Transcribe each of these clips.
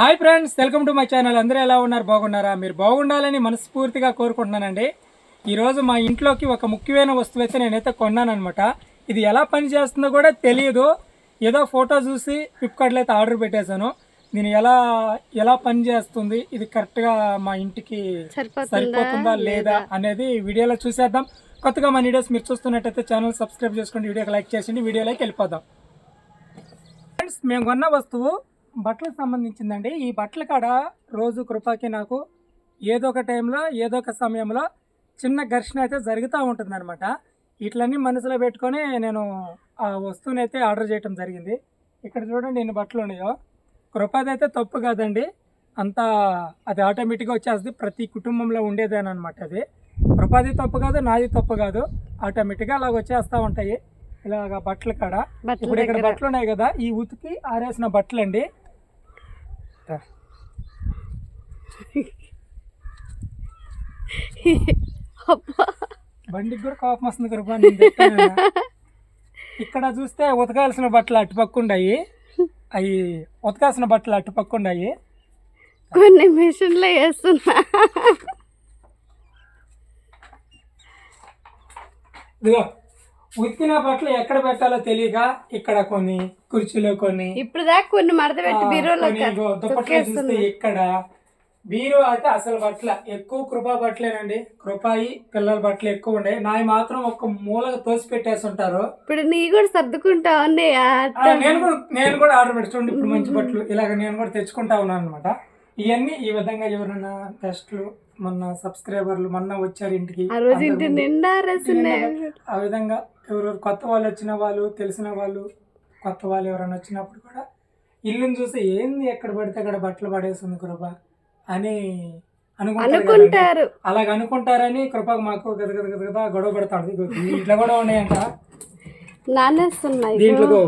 Hi friends welcome to my channel. అందరూ ఎలా ఉన్నారు? బాగున్నారా? మీరు బాగుండాలని మనస్ఫూర్తిగా కోరుకుంటున్నానండి. ఈరోజు మా ఇంట్లోకి ఒక ముఖ్యమైన వస్తువు అయితే నేనైతే కొన్నానమాట ఇది ఎలా పని చేస్తుందో కూడా తెలియదు ఏదో ఫోటో చూసి ఫ్లిప్కార్ట్లో అయితే ఆర్డర్ పెట్టేశాను. దీని ఎలా ఎలా పని చేస్తుంది ఇది కరెక్ట్గా మా ఇంటికి సరిపోతుందా? లేదా అనేది వీడియోలో చూసేద్దాం. కొత్తగా మన వీడియోస్ మీరు చూస్తున్నట్టయితే ఛానల్ సబ్స్క్రైబ్ చేసుకోండి వీడియోకి లైక్ చేసిండి వీడియోలోకి వెళ్ళిపోదాం. ఫ్రెండ్స్ మేము కొన్న వస్తువు బట్టలకు సంబంధించిందండి. ఈ బట్టల కాడ రోజు కృపకి నాకు ఏదో ఒక టైంలో ఏదో ఒక సమయంలో చిన్న ఘర్షణ అయితే జరుగుతూ ఉంటుంది అనమాట ఇట్లన్నీ మనసులో పెట్టుకొని నేను ఆ వస్తువుని అయితే ఆర్డర్ చేయటం జరిగింది. ఇక్కడ చూడండి ఎన్ని బట్టలు ఉన్నాయో. కృపది అయితే తప్పు కాదండి. అంతా అది ఆటోమేటిక్గా వచ్చేస్తుంది. ప్రతి కుటుంబంలో ఉండేదేనమాట అది. కృపది తప్పు కాదు నాది తప్పు కాదు. ఆటోమేటిక్గా అలాగ వచ్చేస్తూ ఉంటాయి. ఇలాగ బట్టల కాడ. ఇప్పుడు ఇక్కడ బట్టలు ఉన్నాయి కదా ఈ ఉతికి ఆరేసిన బట్టలు అండి బండికి కూడా కోపం వస్తుంది కృప. ఇక్కడ చూస్తే ఉతకాల్సిన బట్టలు అటుపక్క ఉన్నాయి అవి ఉతకాల్సిన బట్టలు అటుపక్క ఉన్నాయి కొన్ని మిషన్లో వేస్తున్నా. ఇదిగో ఉతికిన బట్టలు ఎక్కడ పెట్టాలో తెలియక ఇక్కడ కొన్ని కుర్చీలో కొన్ని ఇప్పుడు దాకా కొన్ని మడత పెట్టి బీరోలో ఇక్కడ బీరో అయితే అసలు బట్టల ఎక్కువ కృపా బట్టలేనండి. కృపాయి పిల్లల బట్టలు ఎక్కువ ఉన్నాయి నాయి మాత్రం ఒక మూలగా తోసి పెట్టేసి ఉంటారు. ఇప్పుడు నీ కూడా సర్దుకుంటా ఉన్నాయి నేను కూడా నేను కూడా ఆర్డర్ పెట్టి చూడండి. ఇప్పుడు మంచి బట్టలు ఇలాగ నేను కూడా తెచ్చుకుంటా ఉన్నాను అనమాట ఇవన్నీ ఈ విధంగా ఎవరైనా టెస్ట్లు మొన్న సబ్స్క్రైబర్లు మొన్న వచ్చారు ఇంటికి. ఆ విధంగా ఎవరెవరు కొత్త వాళ్ళు వచ్చిన వాళ్ళు తెలిసిన వాళ్ళు కొత్త వాళ్ళు ఎవరైనా వచ్చినప్పుడు కూడా ఇల్లుని చూసి ఏంది ఎక్కడ పడితే అక్కడ బట్టలు పడేస్తుంది కృప? అని అనుకుంటారు అలాగ అనుకుంటారని కృపకు మాకు గద గద గద గద గొడవ పెడతాడు ఇట్లా కూడా ఉన్నాయంట. నానేస్తున్నాయి దీంట్లో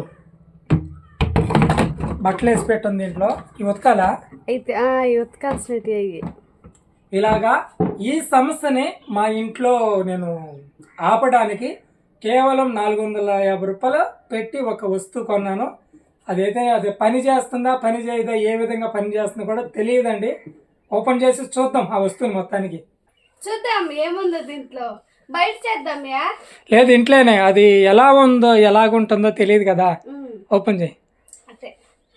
బట్టలు వేసి పెట్టింది దీంట్లో. ఇవి ఉతకాలా? అయితే ఆ, ఈ ఉతకాల్సినవి అయ్యి. ఇలాగా ఈ సమస్యని మా ఇంట్లో నేను ఆపడానికి కేవలం నాలుగు వందల యాభై రూపాయలు పెట్టి ఒక వస్తువు కొన్నాను. అదైతే అది పని చేస్తుందా పని చేయదా ఏ విధంగా పని చేస్తుందో కూడా తెలియదండి. ఓపెన్ చేసి చూద్దాం ఆ వస్తువుని మొత్తానికి. చూద్దాం ఏముందో దీంట్లో? బయట చేద్దాం యా? లేదు ఇంట్లోనే. అది ఎలా ఉందో ఎలాగుంటుందో తెలియదు కదా. ఓపెన్ చేయి.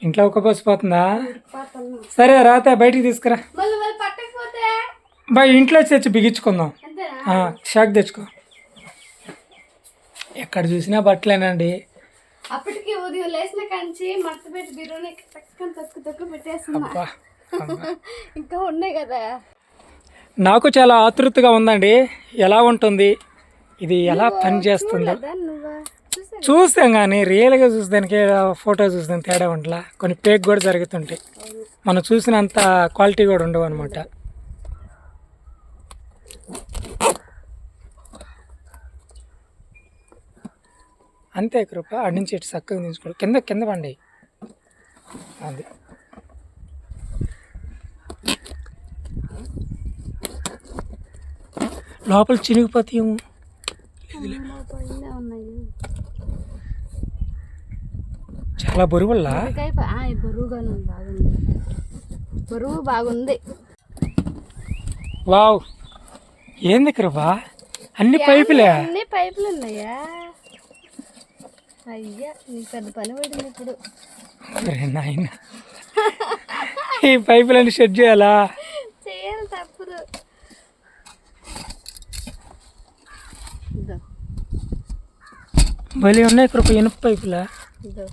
ఇంట్లో ఒక పోసిపోతుందా పోతున్నా. సరే రాతే బయటికి తీసుకురా. బై ఇంట్లో తెచ్చి బిగించుకుందాం. షాక్ తెచ్చుకో. ఎక్కడ చూసినా బట్టలేనండి. అప్పటికి ఉదయం లేచిన కంచి మడత పెట్టి బీరోని చక్కని తొక్కు తొక్కు పెట్టేస్తున్నా. ఇంకా ఉన్నాయి కదా. నాకు చాలా ఆతృతగా ఉందండి. ఎలా ఉంటుంది? ఇది ఎలా పని చేస్తుందో. కదా నువ్వు? చూసా చూస్తాం కానీ రియల్గా చూసేదానికి ఫోటో చూస్తాం తేడా ఉండలా. కొన్ని పేక్ కూడా జరుగుతుంటాయి. మనం చూసినంత క్వాలిటీ కూడా ఉండవు అనమాట అంతే కృప అడి నుంచి ఇటు చక్కగా తీసుకోవాలి కింద కింద పండి అది. లోపల ఉన్నాయి. చాలా బాగుంది. బరువు బాగుంది. వావ్. ఏంది కృప అన్ని పైపులే? అన్ని పైపులు ఉన్నాయా? అయ్యా నీకు పెద్ద పని పడింది ఇప్పుడు. నాయన. ఈ పైపులన్నీ చేయాలా చేయాలి తప్పదు ఇదో భలే ఉన్నాయి కృప ఇనుప పైపులా? ఇదో.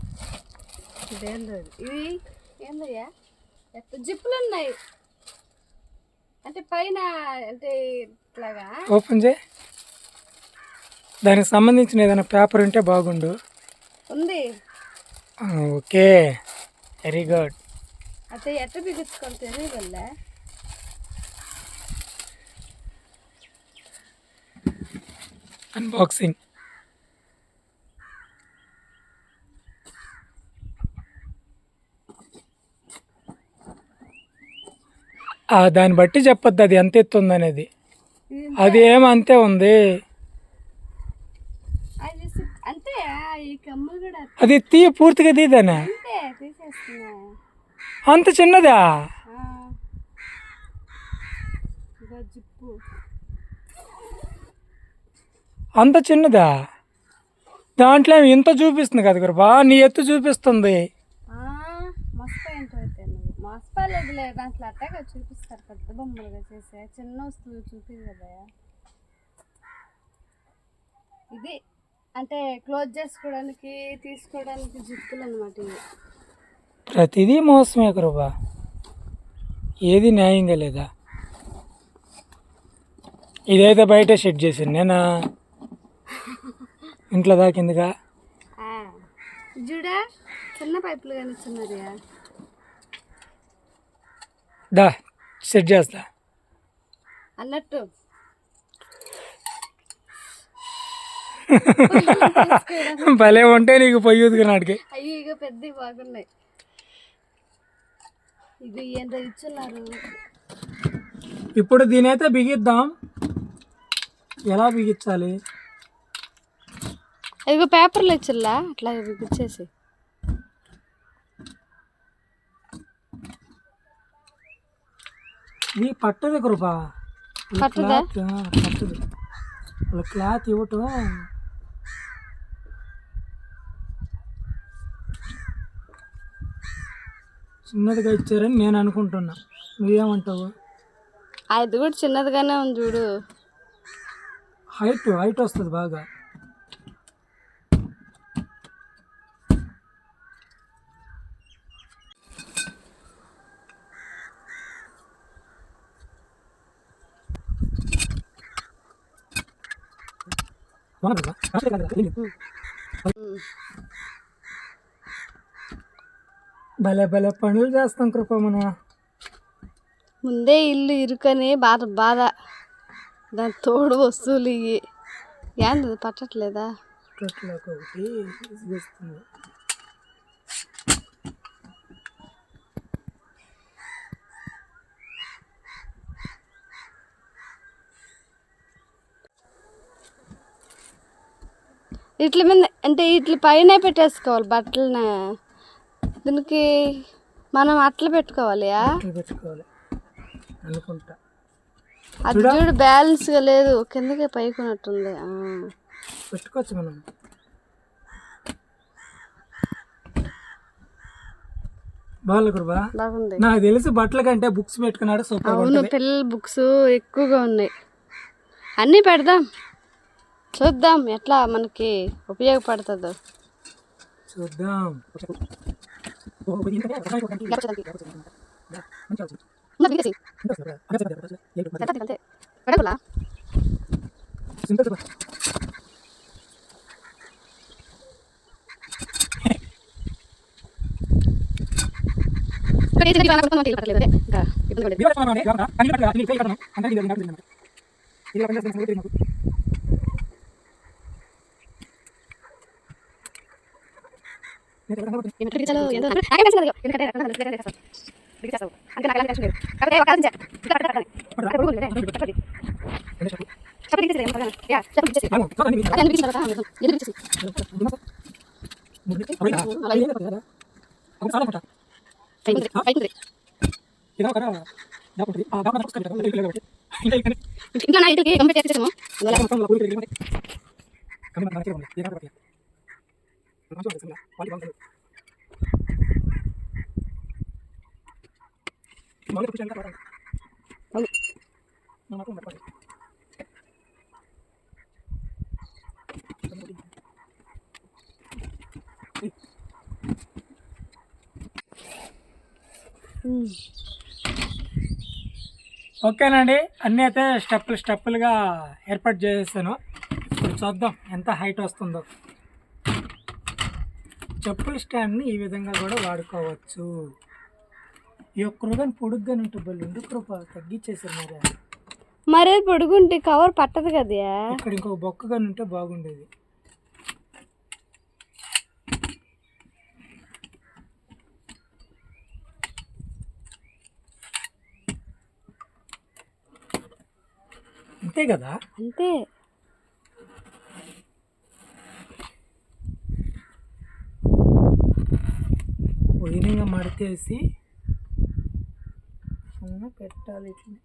ఇదేం. లేదు ఇవి ఏందయ్యా? జిప్పులు ఉన్నాయి. అంటే పైన అంటే ఇట్లాగా? ఓపెన్ చేయి. దానికి సంబంధించిన ఏదైనా పేపర్ ఉంటే బాగుండు. ఉంది. ఓకే. వెరీ గుడ్ అయితే ఎట్ట బిగించుకోవాలి తెలియదల్లా అన్బాక్సింగ్ దాన్ని బట్టి చెప్పొద్దు అది ఎంత ఎత్తు ఉందనేది అది ఏమో అంతే ఉంది. అది తీ పూర్తిగా తీదానా అంతే చిన్నదా? అంత చిన్నదా? దాంట్లో ఇంత చూపిస్తుంది కదా గురుబా నీ ఎత్తు చూపిస్తుంది. మస్తలేదులే దాంట్లో అట్టగా చూపిస్తారు పెద్ద బొమ్మలుగా చేసే చిన్న వస్తువులు చూపి కదా. ఇది అంటే క్లోజ్ చేసుకోవడానికి తీసుకోవడానికి జిప్పులు అనమాట ఇవి. ప్రతిదీ మోసమే గురుబా ఏది న్యాయంగా లేదా? ఇదైతే బయట షెడ్ చేసింది నేనా? ఇంట్లో దాకిందిగా చూడా చిన్న పైపులు కనిస్తున్నది దా సెట్ చేస్తా. అన్నట్టు. భలే ఉంటే నీకు పొయ్యి ఉతుకున్నాడికి అయ్యి ఇక పెద్ద బాగున్నాయి. ఇది ఎంత ఇచ్చున్నారు. ఇప్పుడు దీనైతే బిగిద్దాం. ఎలా బిగించాలి ఇదిగో పేపర్లు ఇచ్చిల్లా? అట్లా ఇచ్చేసి ఇది పట్టదు కృపా. పట్టదు? వాళ్ళ క్లాత్ ఇవ్వటం. చిన్నదిగా ఇచ్చారని నేను అనుకుంటున్నా. నువ్వేమంటావు? అది కూడా చిన్నదిగానే ఉంది చూడు. హైట్ హైట్ వస్తుంది బాగా. భలే భలే పనులు చేస్తాం కృప మనం ముందే ఇల్లు ఇరుకని బాధ బాధ. దాని తోడు వస్తువులు ఇవి ఏంది పట్టట్లేదా? ఒకటి ఇట్ల మీద అంటే ఇట్ల పైన పెట్టేసుకోవాలి బట్టలని. దీనికి మనం అట్లా పెట్టుకోవాలి పెట్టుకోవాలి. అనుకుంటా. అది చూడు? బ్యాలెన్స్గా లేదు. కిందకి పైకి ఉన్నట్టుంది ఆ. పెట్టుకోవచ్చు మనం. బాగుంది. నాకు తెలిసి బట్టల కంటే బుక్స్ పెట్టుకున్నాడు సూపర్ అవును పిల్లల బుక్స్ ఎక్కువగా ఉన్నాయి. అన్నీ పెడదాం. చూద్దాం ఎట్లా మనకి ఉపయోగపడుతుందో. చూద్దాం. ఇంకా నా ఇంటికి కంప్లీట్ చేసేసాము ఓకేనండి అన్నీ అయితే స్టెప్పులు స్టెప్పులుగా ఏర్పాటు చేసేసాను. ఇప్పుడు చూద్దాం ఎంత హైట్ వస్తుందో. చెప్పుల స్టాండ్ని ఈ విధంగా కూడా వాడుకోవచ్చు. ఈ ఒక్క కానీ పొడుగ్గా ఉంటుంది బళ్ళు ఎందుకు రూపా తగ్గించేసారు మరి మరే పొడుగుంటే కవర్ పట్టదు కదా ఇక్కడ ఇంకొక బొక్కగా ఉంటే బాగుండేది. అంతే కదా? అంతే. వదిలింగా మడతేసి చిన్న పెట్టాలి ఇట్లా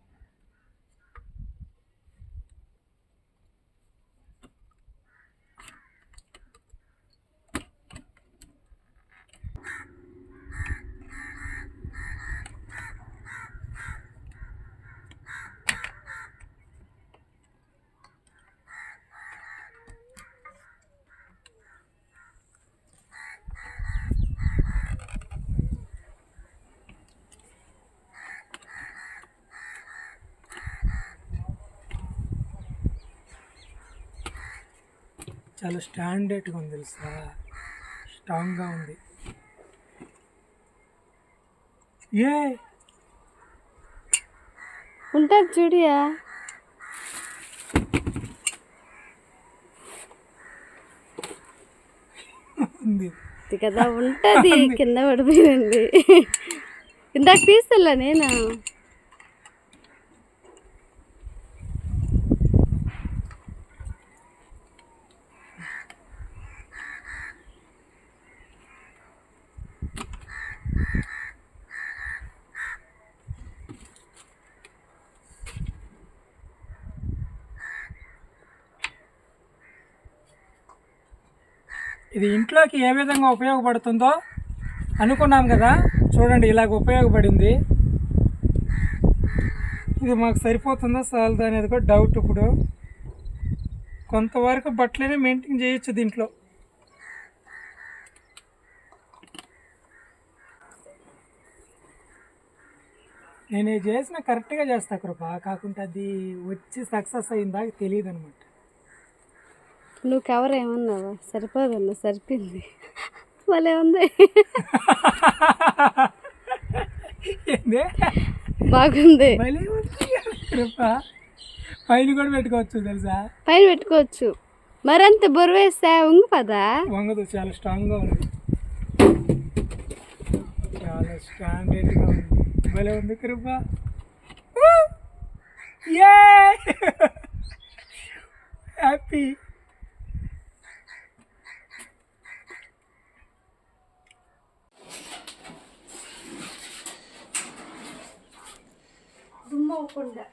చాలా స్టాండర్డ్గా ఉంది తెలుసా? స్ట్రాంగ్గా ఉంది. ఏ? ఉంటుంది చూడియా ఉంది. కదా ఉంటుంది. కింద పడిపోయింది. ఇందాక తీస్తలే నేను? ఇది ఇంట్లోకి ఏ విధంగా ఉపయోగపడుతుందో అనుకున్నాం కదా. చూడండి ఇలాగ ఉపయోగపడింది. ఇది మాకు సరిపోతుందా చాలదా అనేది కూడా డౌట్ ఇప్పుడు. కొంతవరకు బట్టలనే మెయింటైన్ చేయొచ్చు దీంట్లో. నేను చేసిన కరెక్ట్గా చేస్తా కృప. కాకుంటే అది వచ్చి సక్సెస్ అయిందా తెలియదు అనమాట నువ్వు కవర్ ఏమన్నావా? సరిపోదన్నా సరిపోయింది. భలే ఉంది. బాగుంది. పైన కూడా పెట్టుకోవచ్చు తెలుసా? పైన పెట్టుకోవచ్చు. మరంత బొరువు వేస్తే ఉంగిపోదా వంగదు చాలా స్ట్రాంగ్గా ఉంది. చాలా స్టాండర్డ్గా ఉంది. భలే ఉంది కృప. హ్యాపీ దుమ్మవకుండా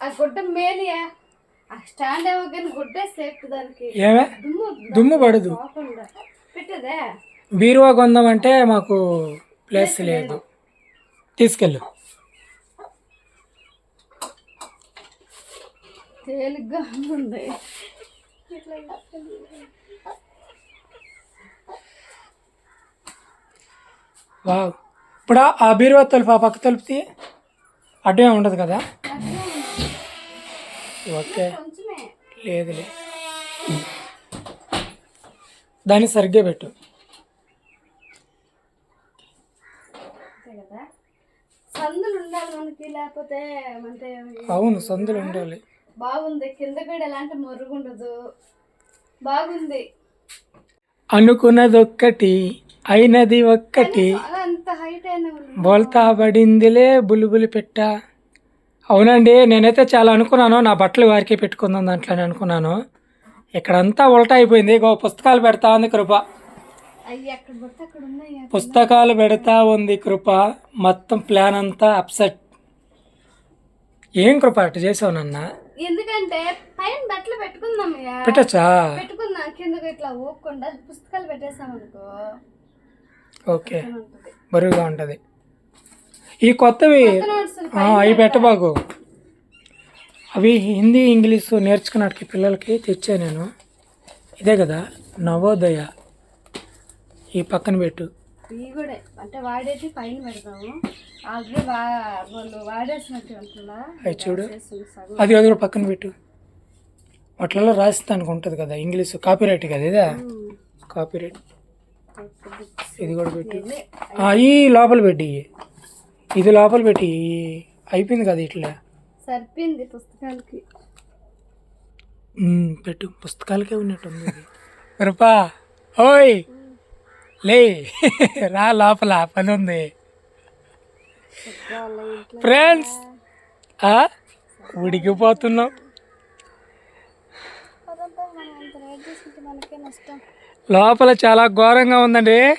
ఆ గుడ్డ మేలియా ఆ స్టాండ్ కానీ గుడ్డ సేఫ్ దానికి. ఏమే? దుమ్ము దుమ్ము పడదు. పోకుండా పెట్టదే? బీరువా కొందామంటే మాకు ప్లేస్ లేదు. తీసుకెళ్ళు. తేలిగ్గా ఉంది. వావ్. ఇప్పుడు ఆ బీరువా తలుపు ఆ పక్క తలుపుతి అడ్డమే ఉండదు కదా? ఓకే. లేదులే దాన్ని సరిగ్గా పెట్టు. అంతే కదా? సందులు ఉండాలి మనకి లేకపోతే అంటే అవును సందులు ఉండాలి. బాగుంది. కింద కూడా ఎలాంటి మొరుగు ఉండదు. బాగుంది. అనుకున్నది ఒక్కటి అయినది ఒక్కటి. బోల్తా పడిందిలే బుల్బులి పెట్ట. అవునండి నేనైతే చాలా అనుకున్నాను నా బట్టలు వారికి పెట్టుకుందాం దాంట్లోనే అనుకున్నాను. ఇక్కడంతా ఉల్టా అయిపోయింది ఇగో పుస్తకాలు పెడతా ఉంది కృప. పుస్తకాలు పెడతా ఉంది కృప. మొత్తం ప్లాన్ అంతా అప్సెట్. ఏం కృప అటు చేసావు నాన్న? ఎందుకంటే పైన బట్టలు పెట్టుకుందాం ఇక పెట్టచ్చా? పెట్టుకుందాం కిందకు ఇట్లా ఊపకుండా పుస్తకాలు పెట్టేసాం అనుకో ఓకే. బరువుగా ఉంటుంది. ఈ కొత్తవి అవి పెట్టబాకు. అవి హిందీ ఇంగ్లీషు నేర్చుకున్నట్టుకి పిల్లలకి తెచ్చా నేను. ఇదే కదా నవోదయ. ఈ పక్కన పెట్టు. ఇవి కూడా అంటే వాడేటి పైన పెడతాము. ఆల్రెడీ వా వాళ్ళు వాడేసినట్టు అవి చూడు. అది అది కూడా పక్కన పెట్టు. వాటిలలో రాస్తానికి ఉంటుంది కదా ఇంగ్లీషు. కాపీరైట్ కదా ఇదే? కాపీరైట్. ఇది కూడా పెట్టు. ఈ లోపల పెట్టి ఇది లోపల పెట్టి అయిపోయింది కదా ఇట్లా? సరిపోయింది పుస్తకాలకి. పెట్టు. పుస్తకాలకే ఉన్నట్టుంది. రూపా ఓయ్! లే. రా లోపల. పని ఉంది. ఫ్రెండ్స్! ఉడికిపోతున్నాం. లోపల చాలా ఘోరంగా ఉందండి.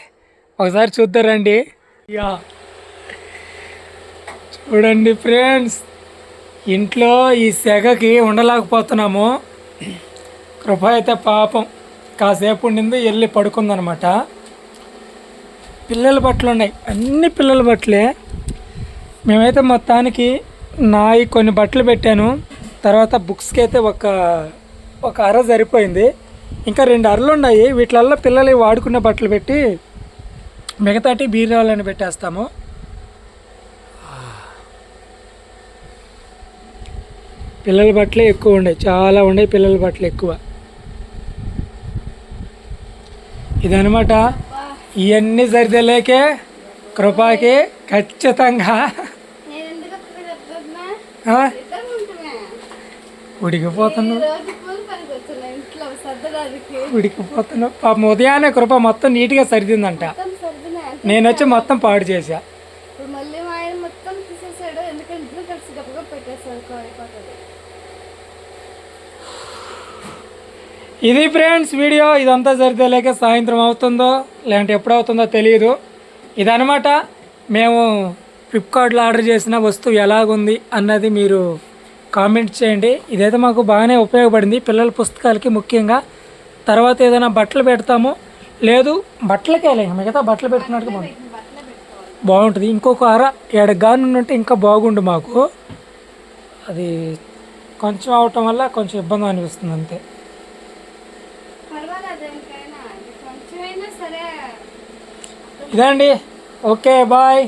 ఒకసారి చూద్దారండి యా. చూడండి ఫ్రెండ్స్ ఇంట్లో ఈ సెగకి ఉండలేకపోతున్నాము. కృప అయితే పాపం. కాసేపు ఉండింది వెళ్ళి పడుకుందనమాట. పిల్లల బట్టలు ఉన్నాయి. అన్ని పిల్లల బట్టలే. మేమైతే మొత్తానికి నాయి కొన్ని బట్టలు పెట్టాను. తర్వాత బుక్స్కి అయితే ఒక ఒక అర సరిపోయింది. ఇంకా రెండు అరలు ఉన్నాయి. వీటిలల్లో పిల్లలు వాడుకునే బట్టలు పెట్టి మిగతాటి బీరాలని పెట్టేస్తాము. పిల్లల బట్టలే ఎక్కువ ఉన్నాయి చాలా ఉన్నాయి పిల్లల బట్టలు ఎక్కువ. ఇదనమాట ఇవన్నీ సరిదేలేకే కృపాకి ఖచ్చితంగా. ఉడికిపోతున్నావు ఉడికిపోతున్నావు పాపం ఉదయాన్నే కృప మొత్తం నీట్గా సరిదిందంట. నేను వచ్చి మొత్తం పాడు చేశా. ఇది ఫ్రెండ్స్ వీడియో. ఇదంతా సరిదేలేక సాయంత్రం అవుతుందో లేదంటే ఎప్పుడు అవుతుందో తెలియదు ఇదనమాట మేము ఫ్లిప్కార్ట్లో ఆర్డర్ చేసిన వస్తువు ఎలాగుంది అన్నది మీరు కామెంట్ చేయండి. ఇదైతే మాకు బాగానే ఉపయోగపడింది. పిల్లల పుస్తకాలకి ముఖ్యంగా. తర్వాత ఏదైనా బట్టలు పెడతాము? లేదు బట్టలకే మిగతా బట్టలు పెట్టుకున్నట్టుగా బాగుంది. బాగుంటుంది. ఇంకొక అర ఎడగాను ఉంటే ఇంకా బాగుండు మాకు. అది కొంచెం అవటం వల్ల కొంచెం ఇబ్బంది అనిపిస్తుంది అంతే. ఇదండి. Okay bye.